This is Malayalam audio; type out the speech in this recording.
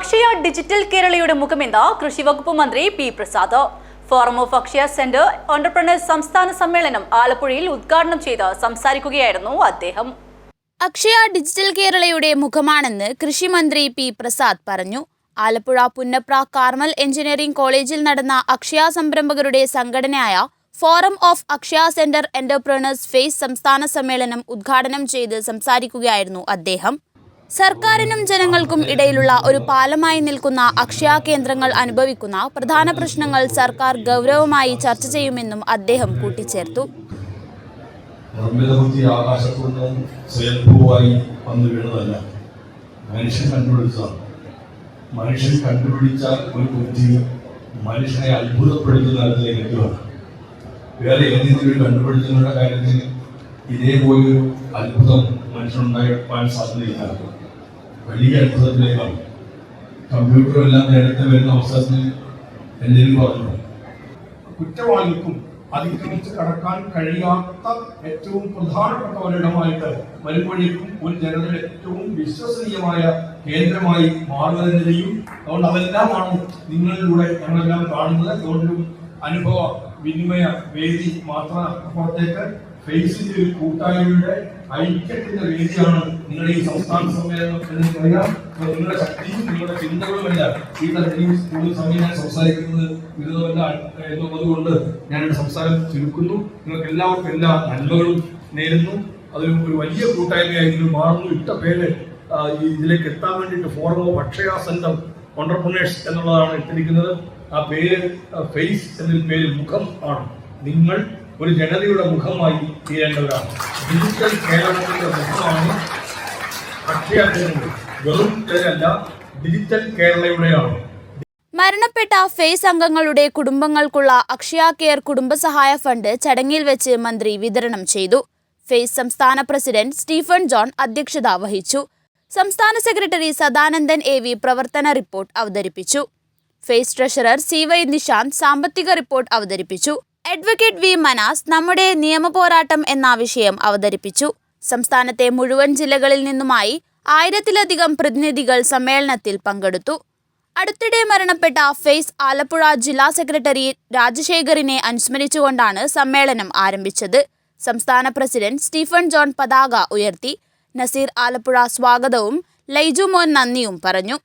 അക്ഷയ ഡിജിറ്റൽ കേരളയുടെ മുഖമെന്ന് കൃഷി വകുപ്പ് മന്ത്രി P Prasad. Forum of Akshaya centre entrepreneurs സംസ്ഥാന സമ്മേളനം ആലപ്പുഴയിൽ ഉദ്ഘാടനം ചെയ്ത് സംസാരിക്കുകയായിരുന്നു അദ്ദേഹം. അക്ഷയ ഡിജിറ്റൽ കേരളയുടെ മുഖമാണെന്ന് കൃഷിമന്ത്രി പി പ്രസാദ് പറഞ്ഞു. ആലപ്പുഴ പുന്നപ്ര കാർമൽ എഞ്ചിനീയറിംഗ് കോളേജിൽ നടന്ന അക്ഷയ സംരംഭകരുടെ സംഘടനയായ forum of Akshaya centre entrepreneurs FACE സംസ്ഥാന സമ്മേളനം ഉദ്ഘാടനം ചെയ്ത് സംസാരിക്കുകയായിരുന്നു അദ്ദേഹം. സർക്കാരിനും ജനങ്ങൾക്കും ഇടയിലുള്ള ഒരു പാലമായി നിൽക്കുന്ന അക്ഷയ കേന്ദ്രങ്ങൾ അനുഭവിക്കുന്ന പ്രധാന പ്രശ്നങ്ങൾ സർക്കാർ ഗൗരവമായി ചർച്ച ചെയ്യുമെന്നും അദ്ദേഹം കൂട്ടിച്ചേർത്തു. സ്വയംഭൂവായി വന്നു വീണതല്ല. മനുഷ്യൻ കണ്ടുപിടിച്ചതാണ്. മനുഷ്യൻ കണ്ടുപിടിച്ച ഒരു മനുഷ്യനെ അത്ഭുതപ്പെടുത്തുന്ന തരത്തിലേക്ക് എത്തുകയാണ് വേറെ ഏതെങ്കിലും ഒരു കാര്യത്തിൽ ഇതേപോലൊരു അത്ഭുതം മനുഷ്യനുണ്ടാക്കാൻ സാധ്യതയില്ല. വലിയ അത്ഭുതത്തിലേക്കാണ്. കമ്പ്യൂട്ടർ എല്ലാം നേരത്തെ വരുന്ന അവസരത്തിൽ എന്തെങ്കിലും പറഞ്ഞു? കുറ്റവാളികൾക്കും അതിക്രമിച്ച് കടക്കാൻ കഴിയാത്ത ഏറ്റവും പ്രധാനപ്പെട്ട ഒരിടമായിട്ട് വരുമ്പോഴേക്കും ഒരു ജനതയുടെ ഏറ്റവും വിശ്വസനീയമായ കേന്ദ്രമായി മാറുന്നതിനെയും അതുകൊണ്ട് അതെല്ലാമാണ് നിങ്ങളിലൂടെ ഞങ്ങളെല്ലാം കാണുന്നത്. അതുകൊണ്ടും അനുഭവ വിനിമയ വേദി മാത്രം അപ്പുറത്തേക്ക് ഫേസിന്റെ ഒരു കൂട്ടായ്മയുടെ ഐക്യത്തിന്റെ വേദിയാണ് നിങ്ങളുടെ ഈ സംസ്ഥാന സമ്മേളനം എന്ന് പറയാം. നിങ്ങളുടെ ശക്തിയും നിങ്ങളുടെ ചിന്തകളും എല്ലാം ഈ തരത്തിൽ സ്കൂളിൽ സമയം ഞാൻ സംസാരിക്കുന്നത് ബിരുദമല്ല എന്നുള്ളതുകൊണ്ട് ഞാൻ എന്റെ സംസാരം ചുരുക്കുന്നു. നിങ്ങൾക്ക് എല്ലാവർക്കും എല്ലാ നന്മകളും നേരുന്നു. അതൊരു ഒരു വലിയ കൂട്ടായ്മയായിരുന്നു മാറുന്നു. ഇട്ട പേര് ഇതിലേക്ക് എത്താൻ വേണ്ടിയിട്ട് forum of Akshaya centre entrepreneurs എന്നുള്ളതാണ് ഇട്ടിരിക്കുന്നത്. ആ പേര് ഫേസ് എന്നൊരു പേര് മുഖം ആണ്. നിങ്ങൾ ഒരു ജനതയുടെ മുഖമായി തീരേണ്ടവരാണ്. ഡിജിറ്റൽ കേരളത്തിന്റെ മുഖമാണ് വെറും പേരല്ല ഡിജിറ്റൽ കേരളയുടെയാണ്. മരണപ്പെട്ട ഫേസ് അംഗങ്ങളുടെ കുടുംബങ്ങൾക്കുള്ള അക്ഷയ കെയർ കുടുംബസഹായ ഫണ്ട് ചടങ്ങിൽ വെച്ച് മന്ത്രി വിതരണം ചെയ്തു. ഫേസ് സംസ്ഥാന പ്രസിഡന്റ് സ്റ്റീഫൻ ജോൺ അധ്യക്ഷത വഹിച്ചു. സംസ്ഥാന സെക്രട്ടറി സദാനന്ദൻ എ വി പ്രവർത്തന റിപ്പോർട്ട് അവതരിപ്പിച്ചു. FACE treasurer C Y Nishanth സാമ്പത്തിക റിപ്പോർട്ട് അവതരിപ്പിച്ചു. അഡ്വക്കേറ്റ് വി മനാസ് നമ്മുടെ നിയമപോരാട്ടം എന്ന വിഷയം അവതരിപ്പിച്ചു. സംസ്ഥാനത്തെ മുഴുവൻ ജില്ലകളിൽ നിന്നുമായി ആയിരത്തിലധികം പ്രതിനിധികൾ സമ്മേളനത്തിൽ പങ്കെടുത്തു. അടുത്തിടെ മരണപ്പെട്ട ഫെയ്സ് ആലപ്പുഴ ജില്ലാ സെക്രട്ടറി രാജശേഖറിനെ അനുസ്മരിച്ചുകൊണ്ടാണ് സമ്മേളനം ആരംഭിച്ചത്. സംസ്ഥാന പ്രസിഡന്റ് സ്റ്റീഫൻ ജോൺ പതാക ഉയർത്തി. നസീർ ആലപ്പുഴ സ്വാഗതവും ലൈജു മോൻ നന്ദിയും പറഞ്ഞു.